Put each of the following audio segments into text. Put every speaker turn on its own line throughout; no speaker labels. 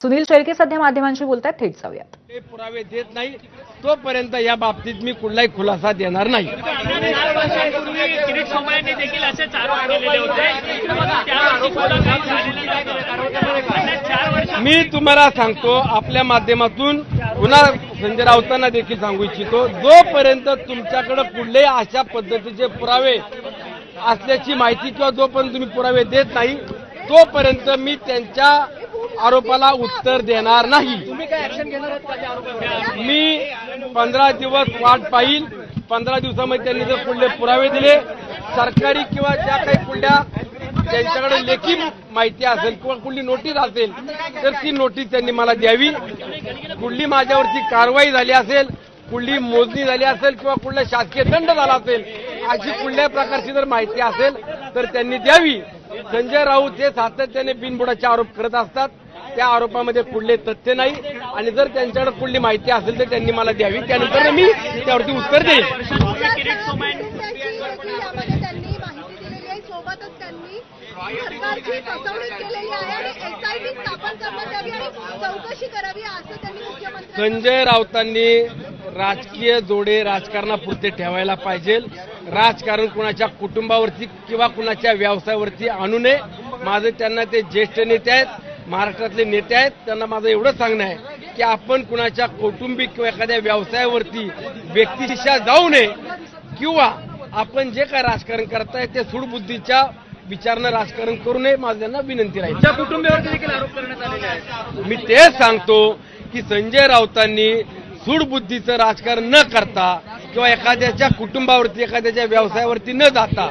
सुनील शेळके सध्या माध्यमांशी बोलतात थेट जाऊयात.
ते पुरावे देत नाही. तोपर्यंत या बाबतीत मी कुठलाही खुलासा देणार नाही. मी तुम्हाला सांगतो आपल्या माध्यमातून पुन्हा संजय राऊतांना देखील सांगू इच्छितो जोपर्यंत तुमच्याकडे कुठलेही अशा पद्धतीचे पुरावे असल्याची माहिती किंवा जोपर्यंत तुम्ही पुरावे देत नाही तोपर्यंत मी त्यांच्या आरोपाला उत्तर देणार नाही. मी पंधरा दिवस वाट पाहिल. पंधरा दिवसामध्ये त्यांनी जर कुठले पुरावे दिले सरकारी किंवा ज्या काही कुठल्या त्यांच्याकडे लेखी माहिती असेल किंवा कुठली नोटीस असेल तर ती नोटीस त्यांनी मला द्यावी. कुठली माझ्यावरती कारवाई झाली असेल कुठली मोजणी झाली असेल किंवा कुठला शासकीय दंड झाला असेल अशी कुठल्याही प्रकारची जर माहिती असेल तर त्यांनी द्यावी. संजय राऊत हे सातत्याने बिनबुडाचे आरोप करत असतात. त्या आरोपामध्ये पुढले तथ्य नाही. आणि जर त्यांच्याकडे पुढली माहिती असेल तर त्यांनी मला द्यावी. त्यानंतर मी त्यावरती उत्तर देईन
सोबतच त्यांनी सरकारची फसवणूक केलेली आहे आणि एसआयटी स्थापन करण्यात यावी आणि चौकशी करावी असं त्यांनी मुख्यमंत्री
संजय राऊतांनी राजकीय जोडे राजकारणापुरते ठेवायला पाहिजे. राजकारण कुणाच्या कुटुंबावरती किंवा कुणाच्या व्यवसायावरती आणू नये. माझं त्यांना ते ज्येष्ठ नेते आहेत. महाराष्ट्रातले नेते आहेत त्यांना माझं एवढं सांगणं आहे की आपण कुणाच्या कौटुंबिक किंवा एखाद्या व्यवसायावरती व्यक्तिशा जाऊ नये किंवा आपण जे काय राजकारण करताय ते सूडबुद्धीच्या विचारानं राजकारण करू नये माझं त्यांना विनंती राहील.
त्या कुटुंबियावरती देखील आरोप करण्यात आलेले आहेत.
मी तेच सांगतो की संजय राऊतांनी सूडबुद्धीचं राजकारण न करता किंवा एखाद्याच्या कुटुंबावरती एखाद्याच्या व्यवसायावरती न जाता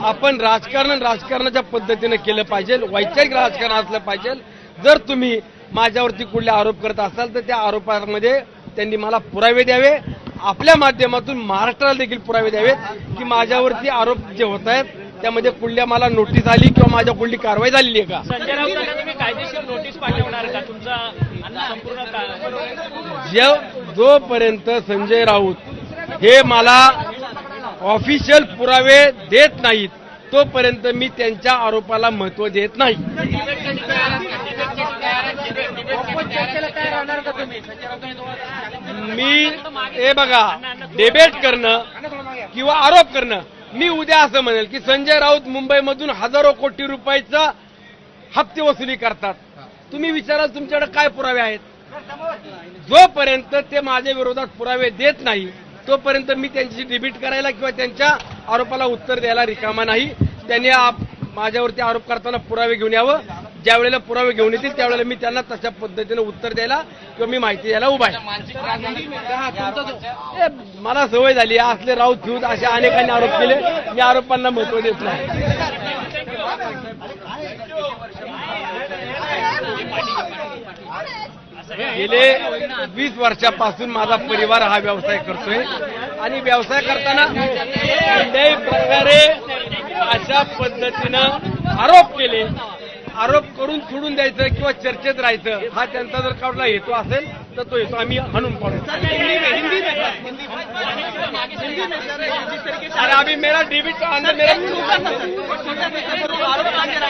आपण राजकारण राजकारणाच्या पद्धतीनं केलं पाहिजे. वैचारिक राजकारण असलं पाहिजे. जर तुम्ही माझ्यावरती कुठले आरोप करत असाल तर त्या आरोपामध्ये त्यांनी मला पुरावे द्यावे. आपल्या माध्यमातून महाराष्ट्राला देखील पुरावे द्यावेत की माझ्यावरती आरोप जे होत आहेत त्यामध्ये कुठल्या मला नोटीस आली किंवा माझ्या कुठली कारवाई झालेली आहे का?
संजय राऊतांना तुम्ही कायदेशीर नोटीस पाठवणार का? तुमचा संपूर्ण का-
जे जोपर्यंत संजय राऊत हे मला ऑफिशियल पुरावे देत नाहीत. तोपर्यंत मी त्यांच्या आरोपाला महत्त्व देत नाही. मी हे बघा डिबेट करणं किंवा आरोप करणं मी उद्या असं म्हणेल की संजय राऊत मुंबईमधून हजारो कोटी रुपयाचा हप्ते वसुली करतात. तुम्ही विचाराल तुमच्याकडे काय पुरावे आहेत? जोपर्यंत ते माझ्या विरोधात पुरावे देत नाही तोपर्यंत मी त्यांची डिबीट करायला किंवा त्यांच्या आरोपाला उत्तर द्यायला रिकामा नाही. त्यांनी आप- माझ्यावरती आरोप करताना पुरावे घेऊन यावं. ज्या वेळेला पुरावे घेऊन येतील त्यावेळेला मी त्यांना तशा पद्धतीने उत्तर द्यायला किंवा मी माहिती द्यायला उभा आहे. मला सवय झाली. असले राऊत फिऊत असे अनेकांनी आरोप केले. मी आरोपांना महत्त्व देत नाही. गेले वीस वर्षापासून माझा परिवार हा व्यवसाय करतोय. आणि व्यवसाय करताना कोणत्याही प्रकारे अशा पद्धतीनं आरोप केले. आरोप करून सोडून द्यायचं किंवा चर्चेत राहायचं हा त्यांचा जर काढला हेतू असेल तर तो हेतू आम्ही हाणून पाडू. अरे आम्ही मेरा डेबिट मेरा